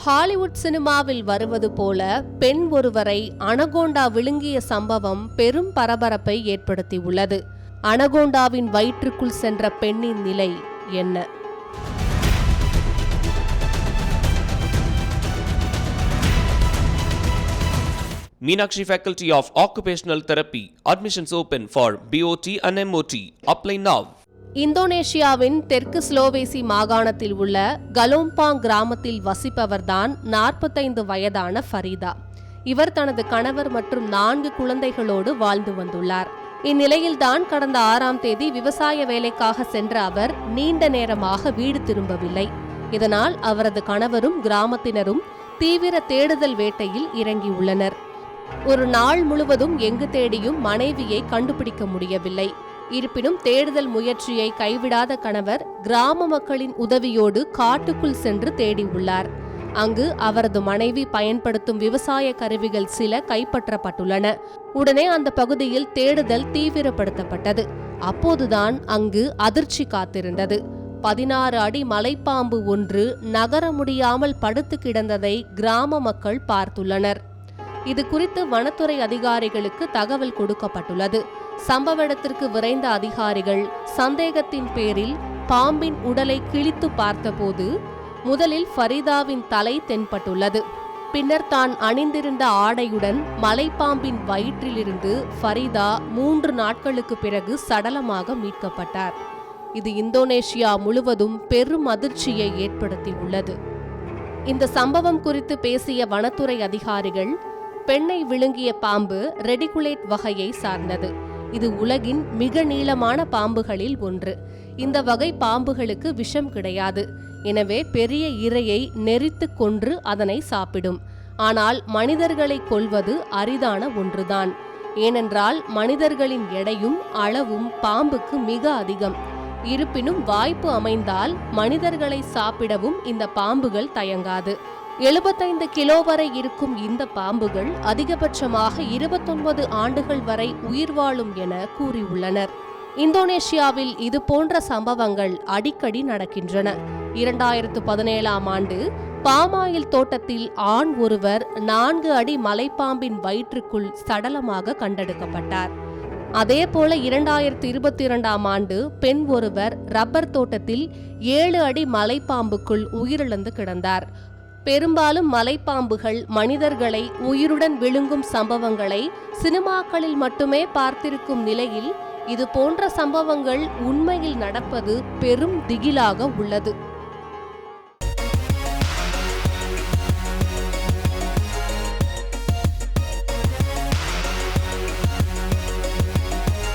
Hollywood சினிமாவில் வருவது போல பெண் ஒருவரை அனகோண்டா விழுங்கிய சம்பவம் பெரும் பரபரப்பை ஏற்படுத்தியுள்ளது அனகோண்டாவின் வயிற்றுக்குள் சென்ற பெண்ணின் நிலை என்ன Meenakshi Faculty of Occupational Therapy. Admissions open for BOT and MOT. Apply now. இந்தோனேஷியாவின் தெற்கு ஸ்லோவேசி மாகாணத்தில் உள்ள கலோம்பாங் கிராமத்தில் வசிப்பவர்தான் நாற்பத்தைந்து வயதான ஃபரீதா. இவர் தனது கணவர் மற்றும் நான்கு குழந்தைகளோடு வாழ்ந்து வந்துள்ளார். இந்நிலையில்தான் கடந்த ஆறாம் தேதி விவசாய வேலைக்காக சென்ற அவர் நீண்ட நேரமாக வீடு திரும்பவில்லை. இதனால் அவரது கணவரும் கிராமத்தினரும் தீவிர தேடுதல் வேட்டையில் இறங்கியுள்ளனர் ஒரு நாள் முழுவதும் எங்கு தேடியும் மனைவியை கண்டுபிடிக்க முடியவில்லை. இருப்பினும் தேடுதல் முயற்சியை கைவிடாத கணவர் கிராம மக்களின் உதவியோடு காட்டுக்குள் சென்று தேடியுள்ளார் அங்கு அவரது மனைவி பயன்படுத்தும் விவசாய கருவிகள் சில கைப்பற்றப்பட்டுள்ளன. உடனே அந்த பகுதியில் தேடுதல் தீவிரப்படுத்தப்பட்டது. அப்போதுதான் அங்கு அதிர்ச்சி காத்திருந்தது. பதினாறு அடி மலைப்பாம்பு ஒன்று நகர முடியாமல் படுத்து கிடந்ததை கிராம மக்கள் பார்த்துள்ளனர். இது குறித்து வனத்துறை அதிகாரிகளுக்கு தகவல் கொடுக்கப்பட்டுள்ளது. சம்பவ இடத்திற்கு விரைந்த அதிகாரிகள் சந்தேகத்தின் பேரில் பாம்பின் உடலை கிழித்து பார்த்தபோது முதலில் ஃபரிதாவின் தலை தென்பட்டுள்ளது. பின்னர் தான் அணிந்திருந்த ஆடையுடன் மலைப்பாம்பின் வயிற்றிலிருந்து ஃபரிதா மூன்று நாட்களுக்கு பிறகு சடலமாக மீட்கப்பட்டார். இது இந்தோனேஷியா முழுவதும் பெரும் அதிர்ச்சியை ஏற்படுத்தியுள்ளது. இந்த சம்பவம் குறித்து பேசிய வனத்துறை அதிகாரிகள் பெண்ணை விழுங்கிய பாம்பு ரெடிகுலேட் வகையை சார்ந்தது. இது உலகின் மிக நீளமான பாம்புகளில் ஒன்று. இந்த வகை பாம்புகளுக்கு விஷம் கிடையாது. எனவே பெரிய இரையை நெரித்து கொன்று அதனை சாப்பிடும். ஆனால் மனிதர்களை கொல்வது அரிதான ஒன்றுதான். ஏனென்றால் மனிதர்களின் எடையும் அளவும் பாம்புக்கு மிக அதிகம். இருப்பினும் வாய்ப்பு அமைந்தால் மனிதர்களை சாப்பிடவும் இந்த பாம்புகள் தயங்காது. எழுபத்தைந்து கிலோ வரை இருக்கும் இந்த பாம்புகள் அதிகபட்சமாக இருபத்தொன்பது ஆண்டுகள் வரை உயிர் வாழும் என கூறியுள்ளனர். இந்தோனேஷியாவில் இது போன்ற சம்பவங்கள் அடிக்கடி நடக்கின்றன. இரண்டாயிரத்து பதினேழாம் ஆண்டு பாமாயில் தோட்டத்தில் ஆண் ஒருவர் நான்கு அடி மலைப்பாம்பின் வயிற்றுக்குள் சடலமாக கண்டெடுக்கப்பட்டார். அதேபோல இரண்டாயிரத்தி இருபத்தி இரண்டாம் ஆண்டு பெண் ஒருவர் ரப்பர் தோட்டத்தில் ஏழு அடி மலைப்பாம்புக்குள் உயிரிழந்து கிடந்தார். பெரும்பாலும் மலைப்பாம்புகள் மனிதர்களை உயிருடன் விழுங்கும் சம்பவங்களை சினிமாக்களில் மட்டுமே பார்த்திருக்கும் நிலையில் இது போன்ற சம்பவங்கள் உண்மையில் நடப்பது பெரும் திகிலாக உள்ளது.